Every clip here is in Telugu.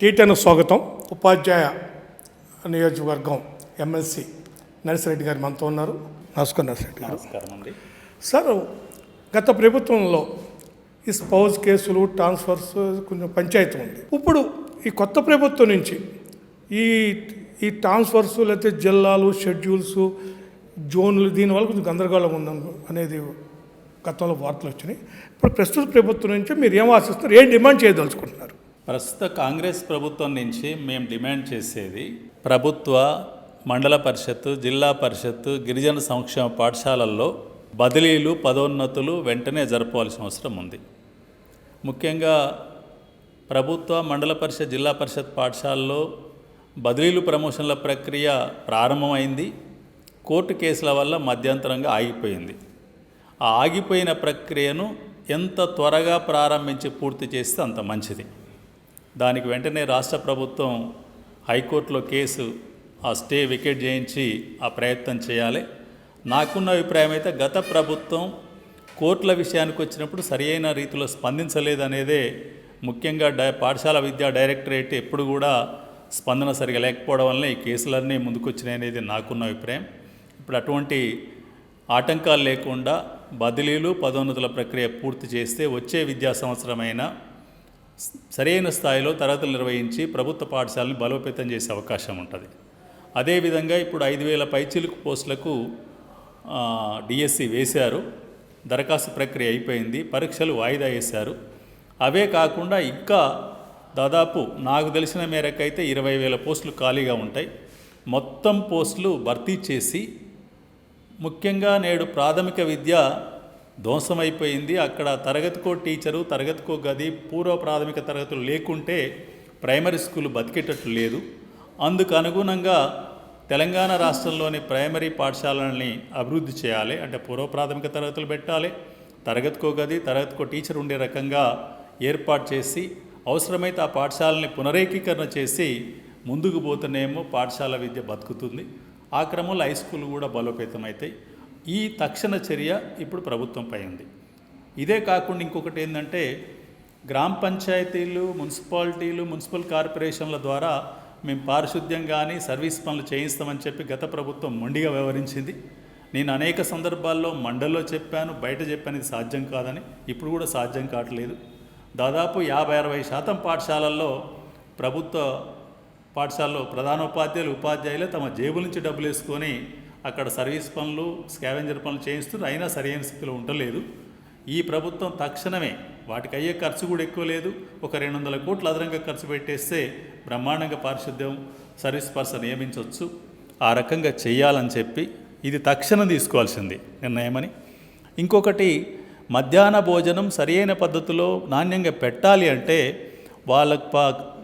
టీటన్ స్వాగతం. ఉపాధ్యాయ నియోజకవర్గం ఎమ్మెల్సీ నర్సిరెడ్డి గారు మనతో ఉన్నారు. నమస్కారం నర్సిరెడ్డి గారు. నమస్కారం సార్ గత ప్రభుత్వంలో ఈ స్పౌజ్ కేసులు ట్రాన్స్ఫర్స్ కొంచెం పంచాయతీ ఉంది. ఇప్పుడు ఈ కొత్త ప్రభుత్వం నుంచి ఈ ఈ ట్రాన్స్ఫర్స్ లేకపోతే జిల్లాలు షెడ్యూల్స్ జోన్లు దీనివల్ల కొంచెం గందరగోళం ఉంది అనేది గతంలో వార్తలు వచ్చినాయి. ఇప్పుడు ప్రస్తుత ప్రభుత్వం నుంచి మీరు ఏం ఆశిస్తున్నారు? ఏం డిమాండ్ చేయదలుచుకుంటున్నారు? ప్రస్తుత కాంగ్రెస్ ప్రభుత్వం నుంచి మేము డిమాండ్ చేసేది ప్రభుత్వ మండల పరిషత్తు జిల్లా పరిషత్తు గిరిజన సంక్షేమ పాఠశాలల్లో బదిలీలు పదోన్నతులు వెంటనే జరపవలసిన అవసరం ఉంది. ముఖ్యంగా ప్రభుత్వ మండల పరిషత్ జిల్లా పరిషత్ పాఠశాలలో బదిలీలు ప్రమోషన్ల ప్రక్రియ ప్రారంభమైంది. కోర్టు కేసుల వల్ల మధ్యంతరంగా ఆగిపోయింది. ఆ ఆగిపోయిన ప్రక్రియను ఎంత త్వరగా ప్రారంభించి పూర్తి చేస్తే అంత మంచిది. దానికి వెంటనే రాష్ట్ర ప్రభుత్వం హైకోర్టులో కేసు ఆ స్టే వికెట్ చేయించి ఆ ప్రయత్నం చేయాలి. నాకున్న అభిప్రాయం అయితే గత ప్రభుత్వం కోర్టుల విషయానికి వచ్చినప్పుడు సరియైన రీతిలో స్పందించలేదనేదే ముఖ్యంగా డై పాఠశాల విద్యా డైరెక్టరేట్ ఎప్పుడు కూడా స్పందన సరిగా లేకపోవడం వల్ల ఈ కేసులన్నీ ముందుకొచ్చినాయనేది నాకున్న అభిప్రాయం. ఇప్పుడు అటువంటి ఆటంకాలు లేకుండా బదిలీలు పదోన్నతుల ప్రక్రియ పూర్తి చేస్తే వచ్చే విద్యా సంవత్సరమైనా సరైన స్థాయిలో తరగతులు నిర్వహించి ప్రభుత్వ పాఠశాలను బలోపేతం చేసే అవకాశం ఉంటుంది. అదేవిధంగా ఇప్పుడు ఐదు వేల పైచిలుకు పోస్టులకు డిఎస్సి వేశారు. దరఖాస్తు ప్రక్రియ అయిపోయింది. పరీక్షలు వాయిదా వేశారు. అవే కాకుండా ఇంకా దాదాపు నాకు తెలిసిన మేరకైతే ఇరవై వేల పోస్టులు ఖాళీగా ఉంటాయి. మొత్తం పోస్టులు భర్తీ చేసి ముఖ్యంగా నేడు ప్రాథమిక విద్య ధ్వంసమైపోయింది. అక్కడ తరగతికో టీచరు తరగతికో గది పూర్వ ప్రాథమిక తరగతులు లేకుంటే ప్రైమరీ స్కూల్ బతికేటట్లు లేదు. అందుకు అనుగుణంగా తెలంగాణ రాష్ట్రంలోని ప్రైమరీ పాఠశాలల్ని అభివృద్ధి చేయాలి. అంటే పూర్వ ప్రాథమిక తరగతులు పెట్టాలి. తరగతికో గది తరగతికో టీచర్ ఉండే రకంగా ఏర్పాటు చేసి అవసరమైతే ఆ పాఠశాలని పునరేకీకరణ చేసి ముందుకు పోతేనేమో పాఠశాల విద్య బతుకుతుంది. ఆ క్రమంలో హై స్కూల్ కూడా బలోపేతం అవుతాయి ఈ తక్షణ చర్య ఇప్పుడు ప్రభుత్వంపై ఉంది ఇదే కాకుండా ఇంకొకటి ఏంటంటే గ్రామ పంచాయతీలు మున్సిపాలిటీలు మున్సిపల్ కార్పొరేషన్ల ద్వారా మేము పారిశుద్ధ్యం కానీ సర్వీస్ పనులు చేయిస్తామని చెప్పి గత ప్రభుత్వం మొండిగా వ్యవహరించింది. నేను అనేక సందర్భాల్లో మండల్లో చెప్పాను బయట చెప్పాను ఇది సాధ్యం కాదని. ఇప్పుడు కూడా సాధ్యం కావట్లేదు. దాదాపు యాభై అరవై శాతం పాఠశాలల్లో ప్రభుత్వ పాఠశాలలో ప్రధానోపాధ్యాయులు ఉపాధ్యాయులు తమ జేబు నుంచి డబ్బులు వేసుకొని అక్కడ సర్వీస్ పనులు స్కావెంజర్ పనులు చేయిస్తున్నారు. అయినా సరైన స్థితిలో ఉండలేదు. ఈ ప్రభుత్వం తక్షణమే వాటికి అయ్యే ఖర్చు కూడా ఎక్కువ లేదు. ఒక రెండు వందల కోట్లు అదనంగా ఖర్చు పెట్టేస్తే బ్రహ్మాండంగా పారిశుద్ధ్యం సర్వీస్ పర్సన్ నియమించవచ్చు. ఆ రకంగా చేయాలని చెప్పి ఇది తక్షణం తీసుకోవాల్సింది నిర్ణయమని. ఇంకొకటి మధ్యాహ్న భోజనం సరియైన పద్ధతిలో నాణ్యంగా పెట్టాలి అంటే వాళ్ళకు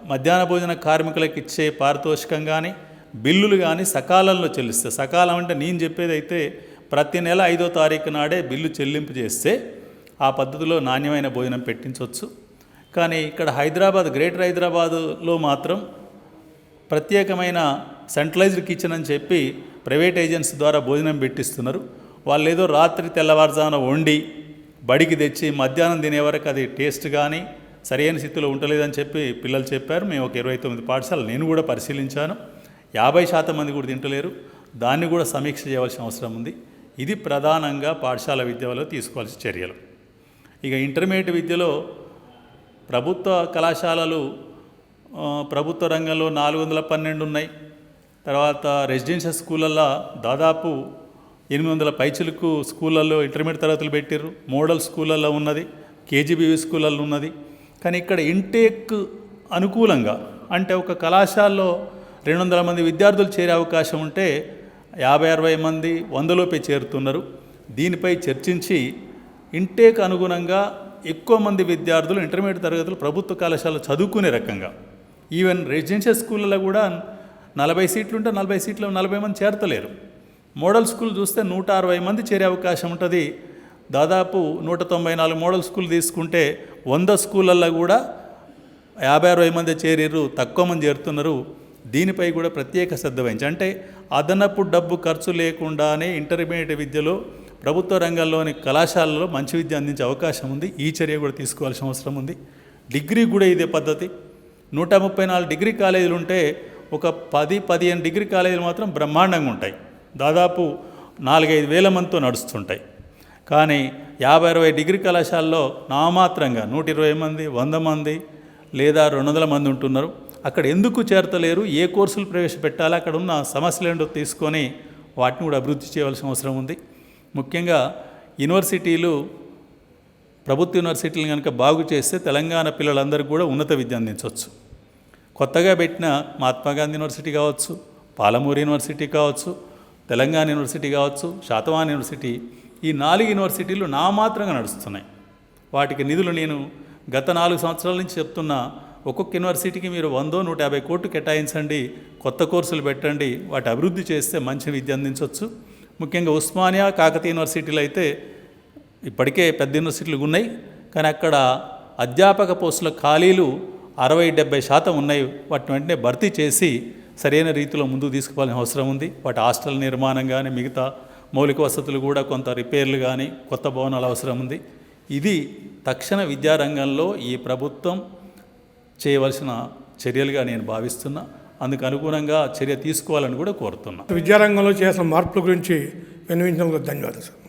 మధ్యాహ్న భోజన కార్మికులకు ఇచ్చే పారితోషికం కానీ బిల్లులు కానీ సకాలంలో చెల్లిస్తే సకాలం అంటే నేను చెప్పేది అయితే ప్రతి నెల ఐదో తారీఖు నాడే బిల్లు చెల్లింపు చేస్తే ఆ పద్ధతిలో నాణ్యమైన భోజనం పెట్టించవచ్చు. కానీ ఇక్కడ హైదరాబాద్ గ్రేటర్ హైదరాబాదులో మాత్రం ప్రత్యేకమైన సెంట్రలైజ్డ్ కిచెన్ అని చెప్పి ప్రైవేట్ ఏజెన్సీ ద్వారా భోజనం పెట్టిస్తున్నారు. వాళ్ళు ఏదో రాత్రి తెల్లవారుజామున వండి బడికి తెచ్చి మధ్యాహ్నం తినే వరకు అది టేస్ట్ కానీ సరైన స్థితిలో ఉండలేదని చెప్పి పిల్లలు చెప్పారు. మేము ఒక ఇరవై తొమ్మిది పాఠశాలలు నేను కూడా పరిశీలించాను. యాభై శాతం మంది కూడా తింటలేరు. దాన్ని కూడా సమీక్ష చేయవలసిన అవసరం ఉంది. ఇది ప్రధానంగా పాఠశాల విద్యలో తీసుకోవాల్సిన చర్యలు. ఇక ఇంటర్మీడియట్ విద్యలో ప్రభుత్వ కళాశాలలు ప్రభుత్వ రంగంలో నాలుగు వందల పన్నెండు ఉన్నాయి. తర్వాత రెసిడెన్షియల్ స్కూళ్ళల్లో దాదాపు ఎనిమిది వందల పైచులకు స్కూళ్ళల్లో ఇంటర్మీడియట్ తరగతులు పెట్టిర్రు. మోడల్ స్కూళ్ళల్లో ఉన్నది కేజీబీవీ స్కూళ్ళల్లో ఉన్నది. కానీ ఇక్కడ ఇంటేక్ అనుకూలంగా అంటే ఒక కళాశాలలో రెండు వందల మంది విద్యార్థులు చేరే అవకాశం ఉంటే యాభై అరవై మంది వందలోపే చేరుతున్నారు. దీనిపై చర్చించి ఇంటేక్ అనుగుణంగా ఎక్కువ మంది విద్యార్థులు ఇంటర్మీడియట్ తరగతులు ప్రభుత్వ కళాశాలలో చదువుకునే రకంగా. ఈవెన్ రెసిడెన్షియల్ స్కూళ్ళలో కూడా నలభై సీట్లు ఉంటే నలభై సీట్లు నలభై మంది చేరతలేరు. మోడల్ స్కూల్ చూస్తే నూట అరవై మంది చేరే అవకాశం ఉంటుంది. దాదాపు నూట తొంభై నాలుగు మోడల్ స్కూల్ తీసుకుంటే వంద స్కూళ్ళల్లో కూడా యాభై అరవై మంది చేరిర్రు తక్కువ మంది చేరుతున్నారు. దీనిపై కూడా ప్రత్యేక శ్రద్ధ వహించి అంటే అదనపు డబ్బు ఖర్చు లేకుండానే ఇంటర్మీడియట్ విద్యలో ప్రభుత్వ రంగంలోని కళాశాలలో మంచి విద్య అందించే అవకాశం ఉంది. ఈ చర్య కూడా తీసుకోవాల్సిన అవసరం ఉంది. డిగ్రీ కూడా ఇదే పద్ధతి. నూట ముప్పై నాలుగు డిగ్రీ కాలేజీలు ఉంటే ఒక పది పదిహేను డిగ్రీ కాలేజీలు మాత్రం బ్రహ్మాండంగా ఉంటాయి. దాదాపు నాలుగైదు వేల మందితో నడుస్తుంటాయి. కానీ యాభై అరవై డిగ్రీ కళాశాలలో నామాత్రంగా నూట ఇరవై మంది వంద మంది లేదా రెండు వందల మంది ఉంటున్నారు. అక్కడ ఎందుకు చేరతలేరు? ఏ కోర్సులు ప్రవేశపెట్టాలి? అక్కడ ఉన్న సమస్యలేంటో తీసుకొని వాటిని కూడా అభివృద్ధి చేయవలసిన అవసరం ఉంది. ముఖ్యంగా యూనివర్సిటీలు ప్రభుత్వ యూనివర్సిటీలు కనుక బాగు చేస్తే తెలంగాణ పిల్లలందరికీ కూడా ఉన్నత విద్య అందించవచ్చు. కొత్తగా పెట్టిన మహాత్మాగాంధీ యూనివర్సిటీ కావచ్చు పాలమూరు యూనివర్సిటీ కావచ్చు తెలంగాణ యూనివర్సిటీ కావచ్చు శాతవాన్ యూనివర్సిటీ ఈ నాలుగు యూనివర్సిటీలు నా మాత్రంగా నడుస్తున్నాయి. వాటికి నిధులు నేను గత నాలుగు సంవత్సరాల నుంచి చెప్తున్నా ఒక్కొక్క యూనివర్సిటీకి మీరు వందో నూట యాభై కోట్లు కేటాయించండి కొత్త కోర్సులు పెట్టండి వాటి అభివృద్ధి చేస్తే మంచి విద్య అందించవచ్చు ముఖ్యంగా ఉస్మానియా కాకతీయ యూనివర్సిటీలు అయితే ఇప్పటికే పెద్ద యూనివర్సిటీలు ఉన్నాయి. కానీ అక్కడ అధ్యాపక పోస్టుల ఖాళీలు అరవై డెబ్బై శాతం ఉన్నాయి. వాటిని వెంటనే భర్తీ చేసి సరైన రీతిలో ముందుకు తీసుకుపోవాల్సిన అవసరం ఉంది. వాటి హాస్టల్ నిర్మాణం కానీ మిగతా మౌలిక వసతులు కూడా కొంత రిపేర్లు కానీ కొత్త భవనాలు అవసరం ఉంది. ఇది తక్షణ విద్యారంగంలో ఈ ప్రభుత్వం చేయవలసిన చర్యలుగా నేను భావిస్తున్నా. అందుకు అనుగుణంగా చర్య తీసుకోవాలని కూడా కోరుతున్నా. విద్యారంగంలో చేసిన మార్పుల గురించి విన్నవించినందుకు ధన్యవాదాలు సార్.